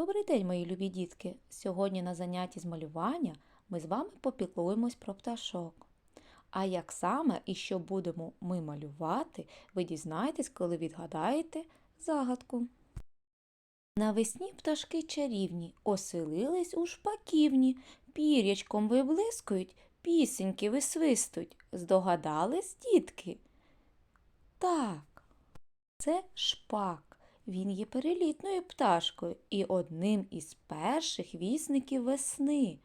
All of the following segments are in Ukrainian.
Добрий день, мої любі дітки! Сьогодні на занятті з малювання ми з вами попіклуємось про пташок. А як саме і що будемо ми малювати, ви дізнаєтесь, коли відгадаєте загадку. Навесні пташки чарівні, оселились у шпаківні, пірячком виблискують, пісеньки висвистують. Здогадались, дітки? Так, це шпак. Він є перелітною пташкою і одним із перших вісників весни.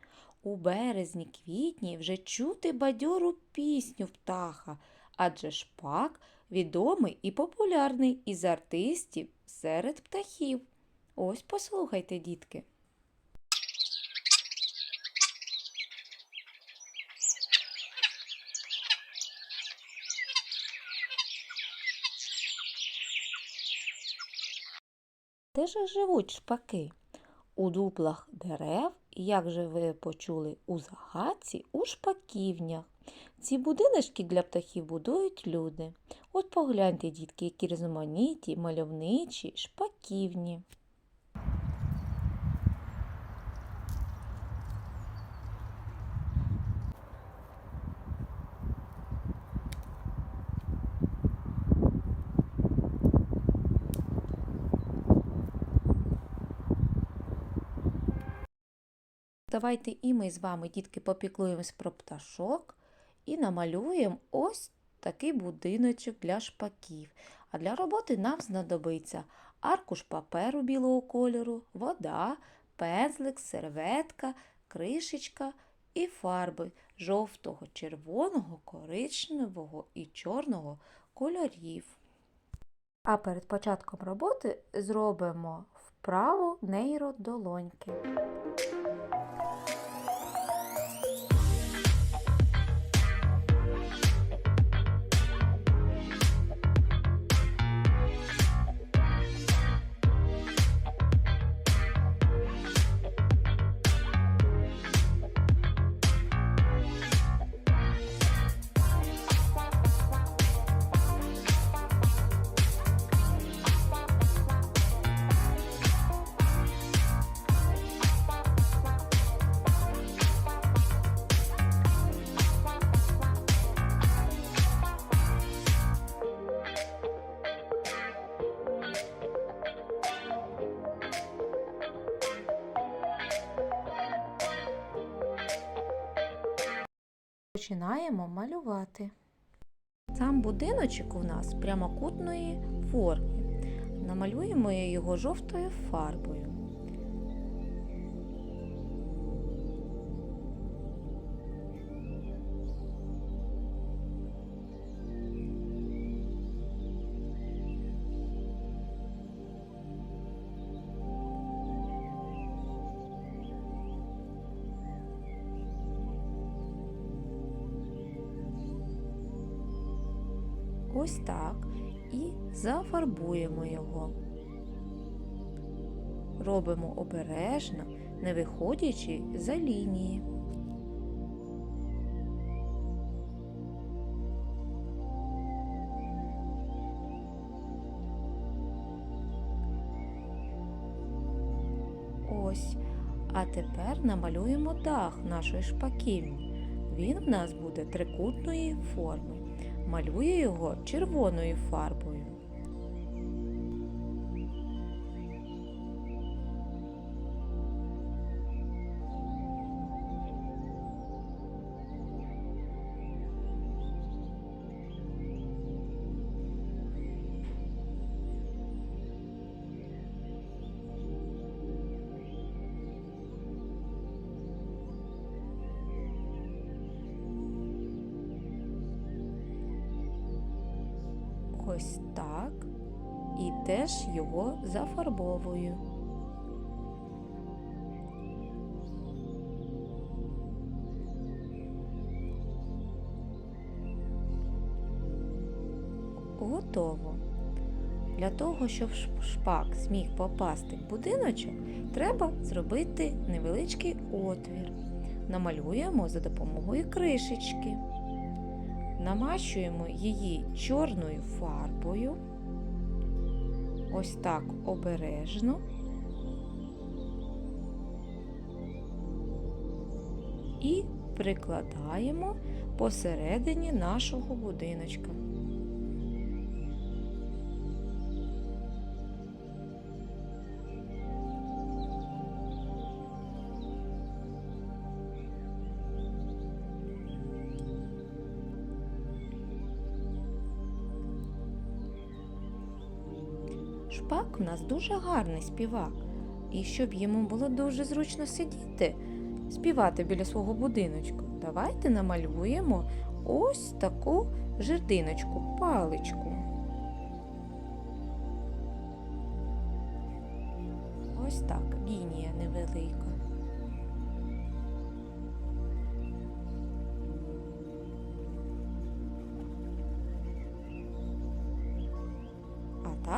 У березні-квітні вже чути бадьору пісню птаха, адже шпак відомий і популярний із артистів серед птахів. Ось послухайте, дітки. Де ж живуть шпаки? У дуплах дерев, як же ви почули у загадці, у шпаківнях. Ці будиночки для птахів будують люди. От погляньте, дітки, які різноманіті, мальовничі, шпаківні. Давайте і ми з вами, дітки, попіклуємось про пташок і намалюємо ось такий будиночок для шпаків. А для роботи нам знадобиться аркуш паперу білого кольору, вода, пензлик, серветка, кришечка і фарби жовтого, червоного, коричневого і чорного кольорів. А перед початком роботи зробимо вправу нейродолоньки. Починаємо малювати. Сам будиночок у нас прямокутної форми. Намалюємо його жовтою фарбою. Ось так. І зафарбуємо його. Робимо обережно, не виходячи за лінії. Ось. А тепер намалюємо дах нашої шпаківні. Він в нас буде трикутної форми малює його червоною фарбою. Ось так і теж його зафарбовую. Готово. Для того, щоб шпак зміг попасти в будиночок, треба зробити невеличкий отвір. Намалюємо за допомогою кришечки намащуємо її чорною фарбою, ось так обережно. І прикладаємо посередині нашого будиночка. Шпак у нас дуже гарний співак, і щоб йому було дуже зручно сидіти, співати біля свого будиночку, давайте намалюємо ось таку жердиночку, паличку. Ось так, лінія невелика.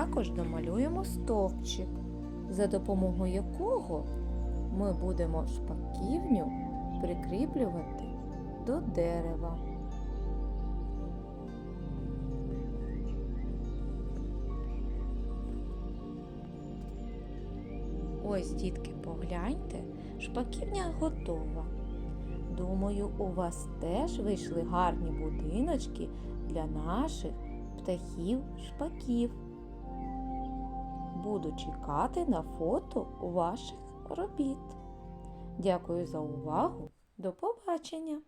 Також домалюємо стовпчик, за допомогою якого ми будемо шпаківню прикріплювати до дерева. Ось, дітки, погляньте, шпаківня готова. Думаю, у вас теж вийшли гарні будиночки для наших птахів-шпаків. Буду чекати на фото ваших робіт. Дякую за увагу. До побачення!